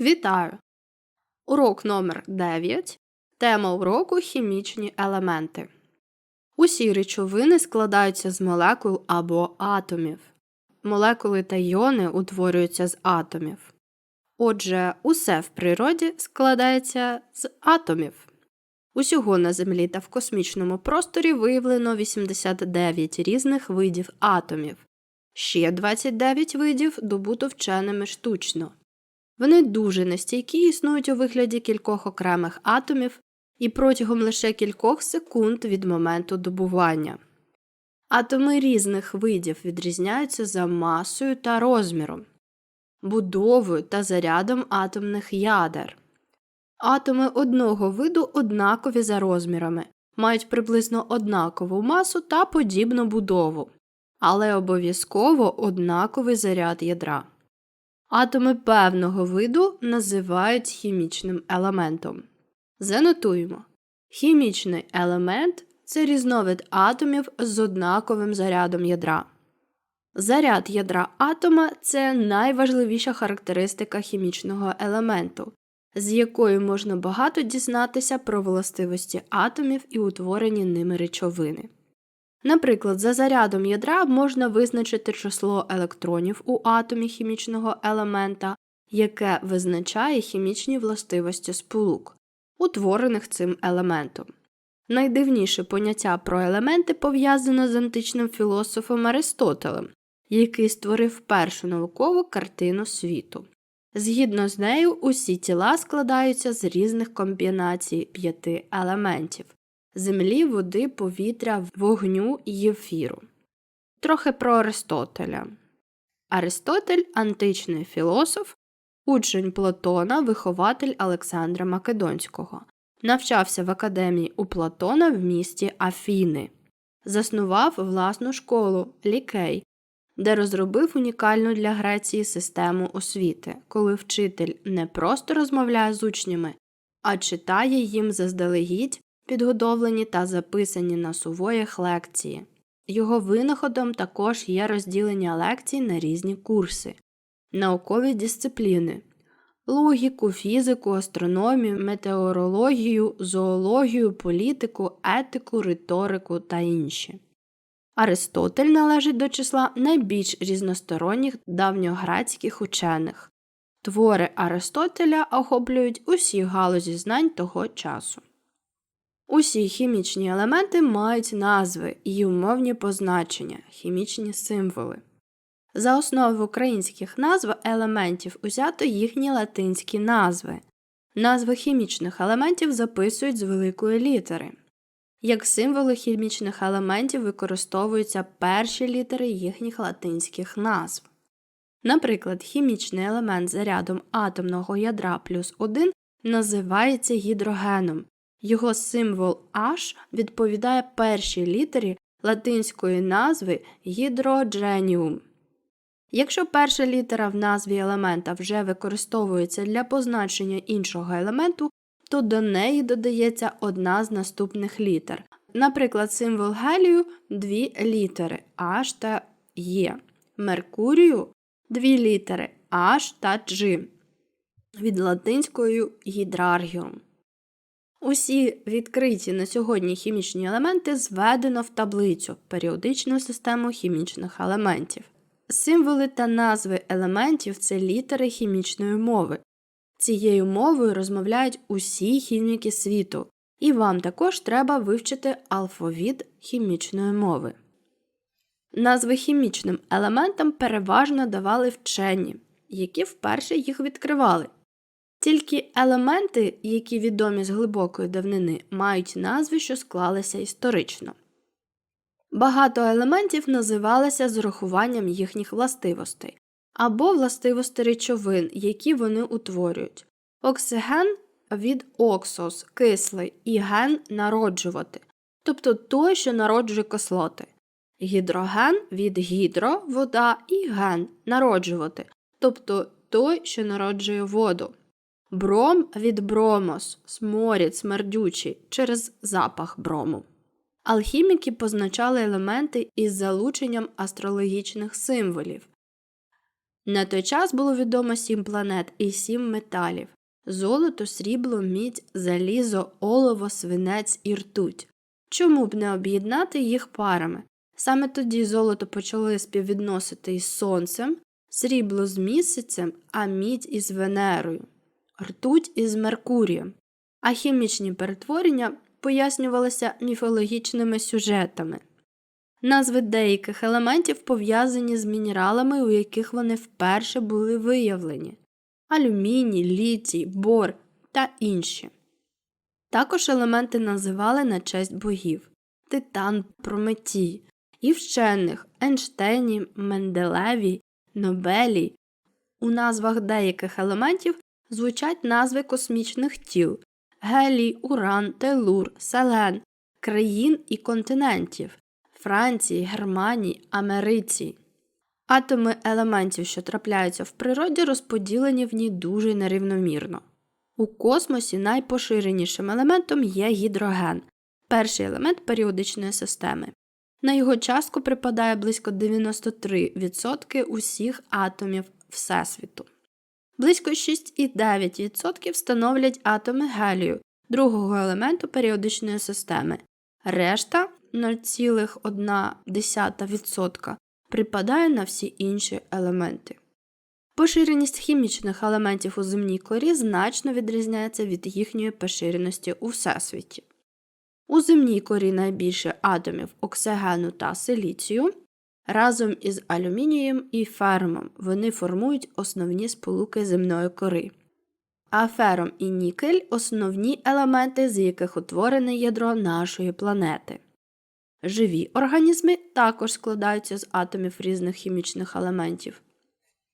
Вітаю! Урок номер 9. Тема уроку хімічні елементи. Усі речовини складаються з молекул або атомів. Молекули та йони утворюються з атомів. Отже, усе в природі складається з атомів. Усього на Землі та в космічному просторі виявлено 89 різних видів атомів. Ще 29 видів добуто вченими штучно. Вони дуже нестійкі існують у вигляді кількох окремих атомів і протягом лише кількох секунд від моменту добування. Атоми різних видів відрізняються за масою та розміром, будовою та зарядом атомних ядер. Атоми одного виду однакові за розмірами, мають приблизно однакову масу та подібну будову, але обов'язково однаковий заряд ядра. Атоми певного виду називають хімічним елементом. Занотуємо. Хімічний елемент це різновид атомів з однаковим зарядом ядра. Заряд ядра атома це найважливіша характеристика хімічного елементу, з якою можна багато дізнатися про властивості атомів і утворені ними речовини. Наприклад, за зарядом ядра можна визначити число електронів у атомі хімічного елемента, яке визначає хімічні властивості сполук, утворених цим елементом. Найдивніше поняття про елементи пов'язано з античним філософом Аристотелем, який створив першу наукову картину світу. Згідно з нею, усі тіла складаються з різних комбінацій п'яти елементів землі, води, повітря, вогню і ефіру. Трохи про Аристотеля. Аристотель античний філософ, учень Платона, вихователь Олександра Македонського. Навчався в академії у Платона в місті Афіни, заснував власну школу Лікей, де розробив унікальну для Греції систему освіти, коли вчитель не просто розмовляє з учнями, а читає їм заздалегідь підготовлені та записані на сувоях лекції. Його винаходом також є розділення лекцій на різні курси, наукові дисципліни, логіку, фізику, астрономію, метеорологію, зоологію, політику, етику, риторику та інші. Аристотель належить до числа найбільш різносторонніх давньогрецьких учених. Твори Аристотеля охоплюють усі галузі знань того часу. Усі хімічні елементи мають назви і умовні позначення, хімічні символи. За основу українських назв елементів узято їхні латинські назви. Назви хімічних елементів записують з великої літери. Як символи хімічних елементів використовуються перші літери їхніх латинських назв. Наприклад, хімічний елемент зарядом атомного ядра плюс 1 називається гідрогеном, його символ H відповідає першій літері латинської назви гідродженіум. Якщо перша літера в назві елемента вже використовується для позначення іншого елементу, то до неї додається одна з наступних літер. Наприклад, символ гелію дві літери H та Е, Меркурію дві літери H та G від латинської гідраргіум. Усі відкриті на сьогодні хімічні елементи зведено в таблицю періодичну систему хімічних елементів. Символи та назви елементів це літери хімічної мови. Цією мовою розмовляють усі хіміки світу, і вам також треба вивчити алфавіт хімічної мови. Назви хімічним елементам переважно давали вчені, які вперше їх відкривали. Тільки елементи, які відомі з глибокої давнини, мають назви, що склалися історично. Багато елементів називалися з урахуванням їхніх властивостей або властивостей речовин, які вони утворюють. Оксиген від оксос кислий і ген народжувати, тобто той, що народжує кислоти. Гідроген від гідро вода і ген народжувати, тобто той, що народжує воду. Бром від бромос, сморід, смердючий через запах брому. Алхіміки позначали елементи із залученням астрологічних символів. На той час було відомо сім планет і сім металів золото, срібло, мідь, залізо, олово, свинець і ртуть. Чому б не об'єднати їх парами? Саме тоді золото почали співвідносити із сонцем, срібло з місяцем, а мідь із Венерою, ртуть із Меркурієм. А хімічні перетворення пояснювалися міфологічними сюжетами. Назви деяких елементів пов'язані з мінералами, у яких вони вперше були виявлені алюміній, літій, бор та інші. Також елементи називали на честь богів Титан, Прометій і вчених Ейнштейні, Менделевій, Нобелій. У назвах деяких елементів звучать назви космічних тіл Гелій, Уран, Телур, Селен, країн і континентів Франції, Германії, Америці. Атоми елементів, що трапляються в природі, розподілені в ній дуже нерівномірно. У космосі найпоширенішим елементом є гідроген, перший елемент періодичної системи. На його частку припадає близько 93% усіх атомів Всесвіту. Близько 6,9% становлять атоми гелію, другого елементу періодичної системи. Решта 0,1% припадає на всі інші елементи. Поширеність хімічних елементів у земній корі значно відрізняється від їхньої поширеності у всесвіті. У земній корі найбільше атомів оксигену та силіцію. Разом із алюмінієм і фермом вони формують основні сполуки земної кори. А фером і нікель основні елементи, з яких утворене ядро нашої планети. Живі організми також складаються з атомів різних хімічних елементів.